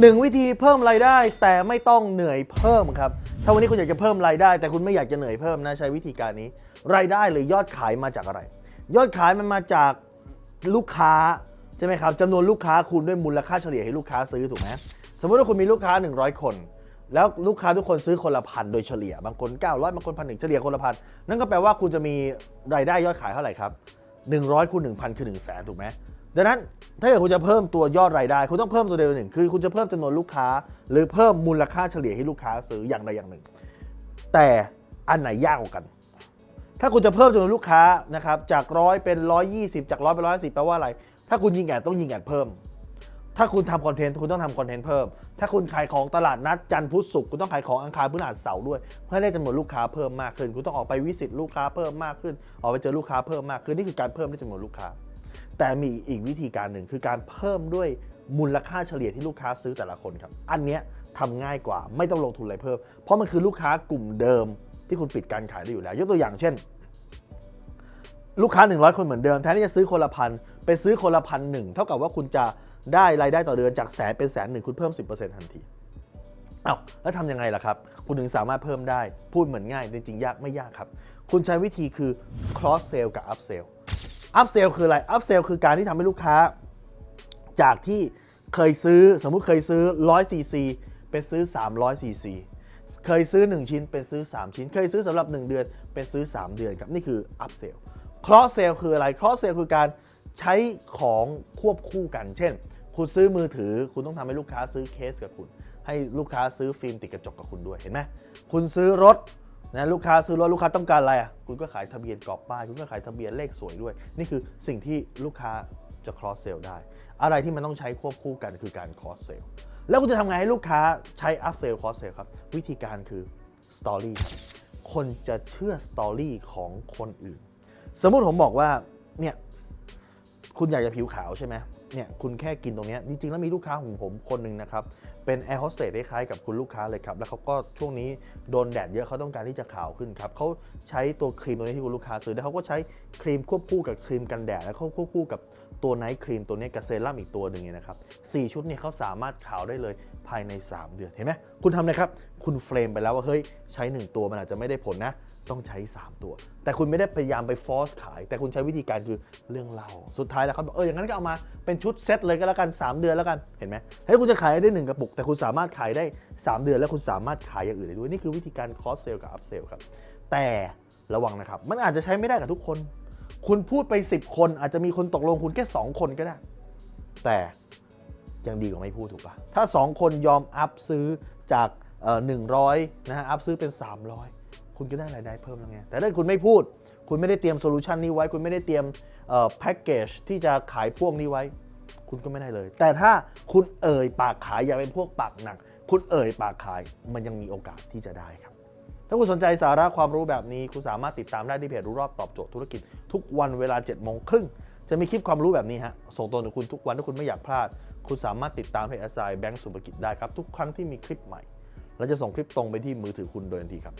หนึ่งวิธีเพิ่มรายได้แต่ไม่ต้องเหนื่อยเพิ่มครับ ถ้าวันนี้คุณอยากจะเพิ่มรายได้ แต่คุณไม่อยากจะเหนื่อยเพิ่มนะใช้วิธีการนี้ รายได้หรือยอดขายมาจากอะไร ยอดขายมันมาจากลูกค้าใช่ไหมครับจำนวนลูกค้าคูณด้วยมูลค่าเฉลี่ยให้ลูกค้าซื้อถูกไหมสมมติว่าคุณมีลูกค้า 100 คน แล้วลูกค้าทุกคนซื้อคนละพันโดยเฉลี่ย บางคน 900บางคนพันหนึ่งเฉลี่ยคนละพันนั่นก็แปลว่าคุณจะมีรายได้ยอดขายเท่าไหร่ครับ100คูณ1,000คือ1 0 0 0 0แสนถูกไหม ดังนั้นถ้าเกิดคุณจะเพิ่มตัวยอดรายได้ คุณต้องเพิ่มตัวเดียวหนึ่งคือคุณจะเพิ่มจำนวนลูกค้า หรือเพิ่มมูลค่าเฉลี่ยให้ลูกค้าซื้ออย่างใดอย่างหนึ่ง แต่อันไหนยากกว่ากัน ถ้าคุณจะเพิ่มจำนวนลูกค้านะครับจากร้อยเป็น 120 จากร้อยเป็นร้อยสิแปลว่าอะไร ถ้าคุณยิงแอดต้องยิงแอดเพิ่ม ถ้าคุณทำคอนเทนต์คุณต้องทำคอนเทนต์เพิ่ม ถ้าคุณขายของตลาดนัดจันทร์พุธศุกร์คุณต้องขายของอังคารพฤหัสเสาร์ด้วย เพื่อได้จำนวนลูกค้าเพิ่มมากขึ้น คุณต้องออกไปวิสิตลูกค้าเพิ่มมากขึ้น ออกไปเจอลูกค้าเพิ่มมากขึ้นนี่คือการเพิ่มได้จำนวนลูกค้า แต่มีอีกวิธีการหนึ่งคือการเพิ่มด้วยมูลค่าเฉลี่ยที่ลูกค้าซื้อแต่ละคนครับ อันเนี้ยทำง่ายกว่าไม่ต้องลงทุนอะไรเพิ่ม เพราะมันคือลูกค้ากลุ่มเดิมที่คุณปิดการขายได้อยู่แล้ว ยกตัวอย่างเช่น ลูกค้า 100 คนเหมือนเดิมแทนที่จะซื้อคนละพันไปซื้อคนละพันหนึ่งเท่ากับว่าคุณจะได้รายได้ต่อเดือนจากแสนเป็นแสนหนึ่งคุณเพิ่ม 10%ทันทีเอาแล้วทำยังไงล่ะครับ คุณถึงสามารถเพิ่มได้พูดเหมือนง่ายจริงๆยากไม่ยากครับ คุณใช้วิธีคือ cross sell กับ up sell up sell คืออะไร up sell คือการที่ทำให้ลูกค้า จากที่เคยซื้อสมมุติเคยซื้อ100 cc เป็นซื้อ 300 cc เคยซื้อ 1 ชิ้นเป็นซื้อ 3 ชิ้น เคยซื้อสำหรับ 1 เดือน เป็นซื้อ 3 เดือนครับ นี่คือ up sell cross sell คืออะไร cross sell คือการใช้ของควบคู่กัน เช่น คุณซื้อมือถือ คุณต้องทำให้ลูกค้าซื้อเคสกับคุณ ให้ลูกค้าซื้อฟิล์มติดกระจกกับคุณด้วย เห็นไหมคุณซื้อรถ นะลูกค้าซื้อรถลูกค้าต้องการอะไรอะคุณก็ขายทะเบียนกรอบป้ายคุณก็ขายทะเบียนเลขสวยด้วย นี่คือสิ่งที่ลูกค้าจะ cross sell ได้ อะไรที่มันต้องใช้ควบคู่กันคือการ cross sell แล้วคุณจะทำไงให้ลูกค้าใช้ up sell cross sell ครับ วิธีการคือ story คนจะเชื่อ story ของคนอื่น สมมุติผมบอกว่าเนี่ย คุณอยากจะผิวขาวใช่ไหมเนี่ยคุณแค่กินตรงนี้จริงๆแล้วมีลูกค้าของผมคนหนึ่งนะครับ เป็นแอร์โฮสเตสคล้ายกับคุณลูกค้าเลยครับ แล้วเขาก็ช่วงนี้โดนแดดเยอะเขาต้องการที่จะขาวขึ้นครับเขาใช้ตัวครีมตัวนี้ที่คุณลูกค้าซื้อแล้วเขาก็ใช้ครีมควบคู่กับครีมกันแดดแล้วเขาควบคู่กับ ตัวไนท์ครีมตัวนี้กับเซรั่มอีกตัวหนึ่งเนี่ยนะครับสี่ชุดเนี่ยเขาสามารถขาวได้เลยภายใน 3 เดือน เห็นไหมคุณทำเลยครับ คุณเฟรมไปแล้วว่า เฮ้ย ใช้ 1 ตัวมันอาจจะไม่ได้ผลนะ ต้องใช้ 3 ตัว แต่คุณไม่ได้พยายามไปฟอสขาย แต่คุณใช้วิธีการคือเรื่องเล่า สุดท้ายแล้วเขาบอกเออ อย่างนั้นก็เอามาเป็นชุดเซตเลยก็แล้วกัน 3 เดือนแล้วกัน เห็นไหมถ้าคุณจะขายได้ 1 กระปุก แต่คุณสามารถขายได้ 3 เดือน แล้วคุณสามารถขายอย่างอื่นได้ด้วย นี่คือวิธีการคอสเซลกับอัพเซลครับ แต่ระวังนะครับ มันอาจจะใช้ไม่ได้กับทุกคน คุณพูดไป 10 คนอาจจะมีคนตกลงคุณแค่ 2 คนก็ได้ แต่ยังดีกว่าไม่พูดถูกปะถ้า 2 คนยอมอัพซื้อจากหนึ่งร้อยนะฮะอัพซื้อเป็น 300 คุณก็ได้รายได้เพิ่มแล้วไงแต่ถ้าคุณไม่พูด คุณไม่ได้เตรียมโซลูชันนี้ไว้ คุณไม่ได้เตรียมแพ็กเกจที่จะขายพวกนี้ไว้ คุณก็ไม่ได้เลย แต่ถ้าคุณเอ่ยปากขายอย่าเป็นพวกปากหนัก คุณเอ่ยปากขายมันยังมีโอกาสที่จะได้ครับถ้าคุณสนใจสาระความรู้แบบนี้ คุณสามารถติดตามได้ที่เพจรู้รอบตอบโจทย์ธุรกิจ ทุกวันเวลา7จ็ดโมงครึ่งจะมีคลิปความรู้แบบนี้ฮะ ส่งตรงถึงคุณทุกวันถ้าคุณไม่อยากพลาด คุณสามารถติดตามเพจอ s ไ i แบงก์สุภกิจได้ครับ ทุกครั้งที่มีคลิปใหม่ เราจะส่งคลิปตรงไปที่มือถือคุณโดยทันทีครับ